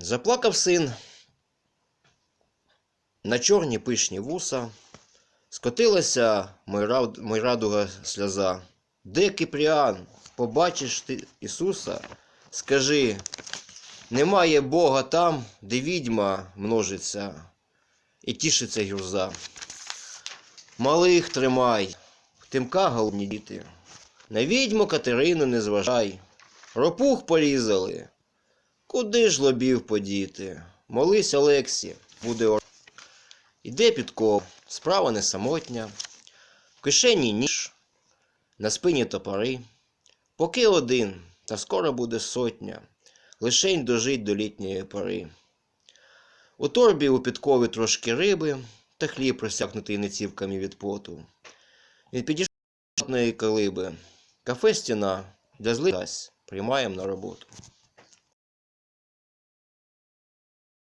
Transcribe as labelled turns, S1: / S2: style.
S1: Заплакав син. На чорні пишні вуса. Скотилася мой радуга сльоза. Де Кипріан? Побачиш ти Ісуса? Скажи, немає Бога там, де відьма множиться і тішиться гюрза. Малих тримай, в тимка голодні діти. На відьму Катерину не зважай. Ропух порізали. Куди ж лобів подіти? Молись, Олексі, буде ор... Іде підков, справа не самотня, в кишені ніж, на спині топори. Поки один, та скоро буде сотня, лишень дожить до літньої пори. У торбі у підкові трошки риби, та хліб просякнутий нецівками від поту. Він підійшов до колиби. Кафе стіна, для злих приймаєм на роботу.